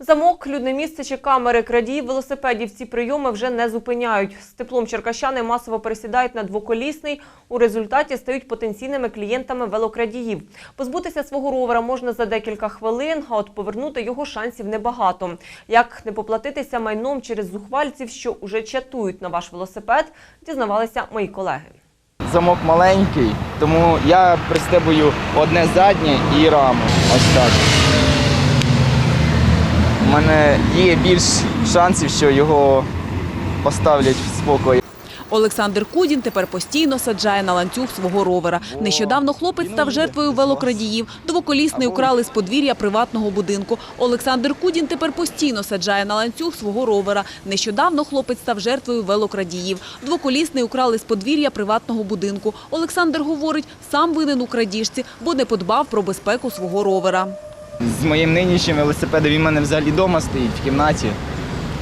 Замок, людне місце чи камери крадіїв велосипедів ці прийоми вже не зупиняють. З теплом черкащани масово пересідають на двоколісний. У результаті стають потенційними клієнтами велокрадіїв. Позбутися свого ровера можна за декілька хвилин, а от повернути його шансів небагато. Як не поплатитися майном через зухвальців, що уже чатують на ваш велосипед, дізнавалися мої колеги. Замок маленький, тому я пристебую одне заднє і раму. Ось так. Мене є більш шансів, що його поставлять в спокій. Олександр Кудін тепер постійно саджає на ланцюг свого ровера. Нещодавно хлопець став жертвою велокрадіїв. Двоколісний украли з подвір'я приватного будинку. Олександр Кудін тепер постійно саджає на ланцюг свого ровера. Нещодавно хлопець став жертвою велокрадіїв. Двоколісний украли з подвір'я приватного будинку. Олександр говорить, сам винен у крадіжці, бо не подбав про безпеку свого ровера. З моїм нинішнім велосипедом він в мене взагалі вдома стоїть в кімнаті.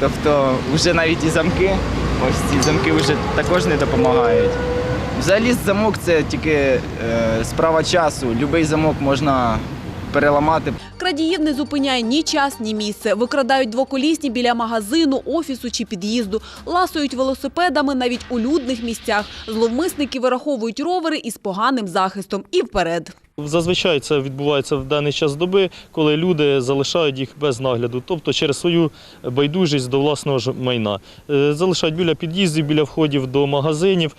Тобто вже навіть і замки, ось ці замки вже також не допомагають. Взагалі замок це тільки е, справа часу. Любий замок можна переламати. Крадіїв не зупиняє ні час, ні місце. Викрадають двоколісні біля магазину, офісу чи під'їзду. Ласують велосипедами навіть у людних місцях. Зловмисники вираховують ровери із поганим захистом і вперед. Зазвичай це відбувається в даний час доби, коли люди залишають їх без нагляду, тобто через свою байдужість до власного майна. Е, Залишають біля під'їздів, біля входів до магазинів,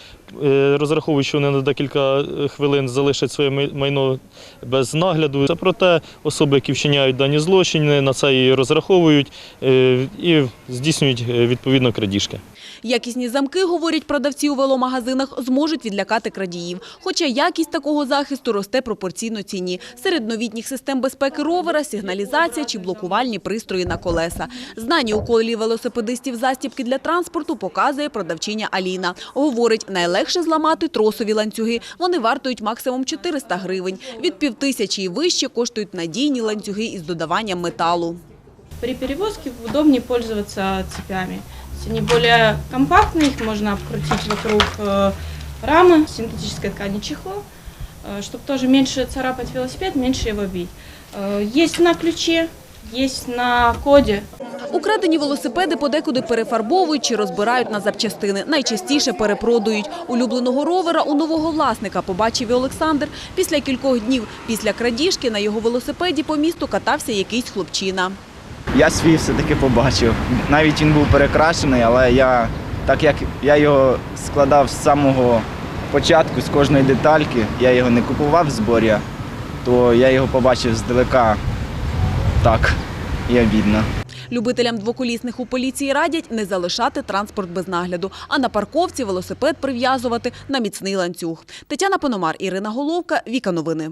розраховують, що вони на декілька е, хвилин залишать своє майно без нагляду. Це проте особи, які вчиняють дані злочини, на це і розраховують е, і здійснюють е, відповідно крадіжки. Якісні замки, говорять продавці у веломагазинах, зможуть відлякати крадіїв. Хоча якість такого захисту росте пропорційно ціні. Серед новітніх систем безпеки ровера – сигналізація чи блокувальні пристрої на колеса. Знані у колі велосипедистів застібки для транспорту показує продавчиня Аліна. Говорить, найлегше зламати тросові ланцюги. Вони вартують максимум 400 гривень. Від півтисячі і вище коштують надійні ланцюги із додаванням металу. При перевозке удобнее пользоваться цепями. То есть Они более компактные, их можно обкрутить вокруг э, рамы синтетической ткани чехла, чтобы тоже меньше царапать велосипед, меньше его бить. Э, Есть на ключе, есть на коде. Украдені велосипеди подекуди перефарбовують чи розбирають на запчастини. Найчастіше перепродують. Улюбленого ровера у нового власника побачив і Олександр. Після кількох днів після крадіжки на його велосипеді по місту катався якийсь хлопчина. Я свій все-таки побачив. Навіть він був перекрашений, але я, так як я його складав з самого початку, з кожної детальки, я його не купував в зборі, то я його побачив здалека. Так, і обідно. Любителям двоколісних у поліції радять не залишати транспорт без нагляду, а на парковці велосипед прив'язувати на міцний ланцюг. Тетяна Пономар, Ірина Головка, Віка Новини.